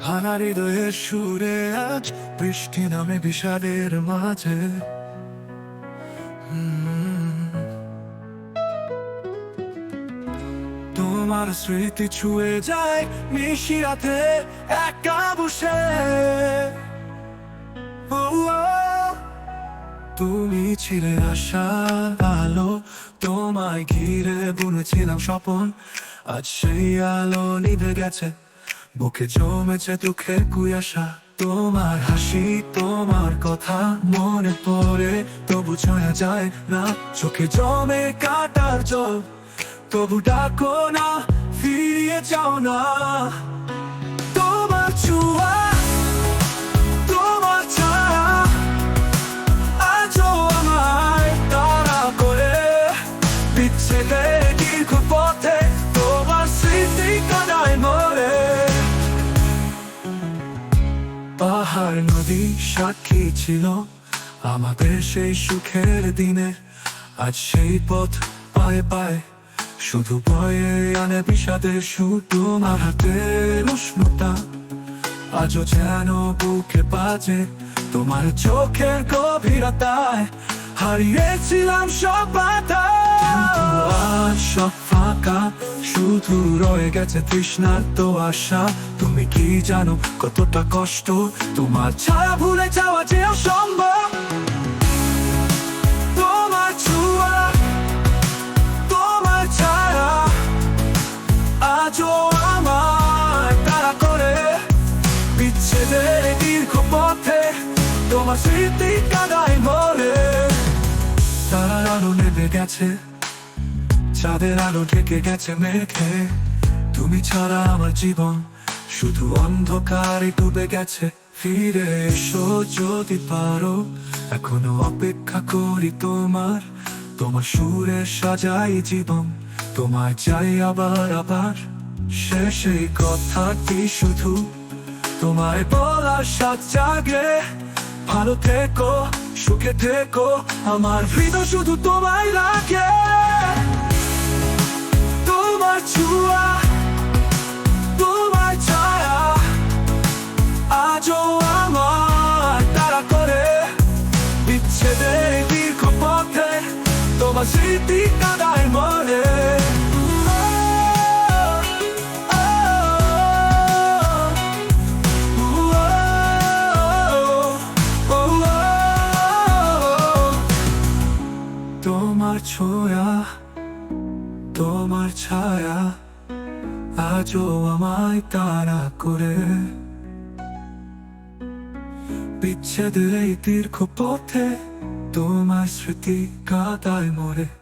ভাঙা হৃদয়ের সুরে আজ বৃষ্টি নামে বিষাদের মাঝে। তোমার স্মৃতি ছুঁয়ে যায় নিশিরাতে একা বসে। তুমি ছিলে আশা আলো, তোমায় ঘিরে বুনেছিলাম স্বপন। আজ সেই আলো নিভে গেছে। বুকে জমেছে দুঃখের কুয়াশা, তোমার হাসি, তোমার কথা মনে পড়ে, তবু ছয়া যায় না, চোখে জমে কাটার জল। তবু ডাকো না, ফিরিয়ে যাও না। তোমার চুয়া দীর্ঘ পথে তোমার স্মৃতি কাদায় পাহাড় নদী সাক্ষী ছিল আমাদের সেই সুখের দিনে। আজ সেই পথ পায়ে পায়ে শুধু বয়ে আনে বিষাদের শুধু আমার হাতের উষ্ণতা। আজও যেন বুকে বাজে তোমার চোখের গভীরতায়। হারিয়েছিলাম সব বাধা। সব ফাঁকা শুধু রয়ে গেছে তৃষ্ণার তো আশা। তুমি কি জানো কতটা কষ্ট? তোমার ছায়া ভুলে যাওয়া যে অসম্ভব। তোমার তোমার আজও আমার তারা করে। বিচ্ছেদের দীর্ঘ পথে তোমার স্মৃতি কাদায় মরে তারার আলো নেমে গেছে। চাঁদের আলো ঢেকে গেছে মেঘে। তুমি ছাড়া আমার জীবন শুধু অন্ধকারে ডুবে গেছে। ফিরে এসো যদি পারো, এখনও অপেক্ষা করি তোমার। তোমার সুরে সাজাই জীবন, তোমায় চাই আবার আবার। শেষ কথাটি শুধু তোমায় বলার সাত জাগে। ভালো থেকো, সুখে থেকো, আমার হৃদয় শুধু তোমায় লাগে তোমার ছুয়া তোমার ছায়া, আজও আমার তারা করে। বিচ্ছেদের দীর্ঘ পথে তোমার স্মৃতি কাদায় মরে তোমার ছোঁয়া তোমার ছায়া আজও আমায় তারা করে। বিচ্ছেদের এই দীর্ঘ পথে তোমার স্মৃতি কাদায় মরে।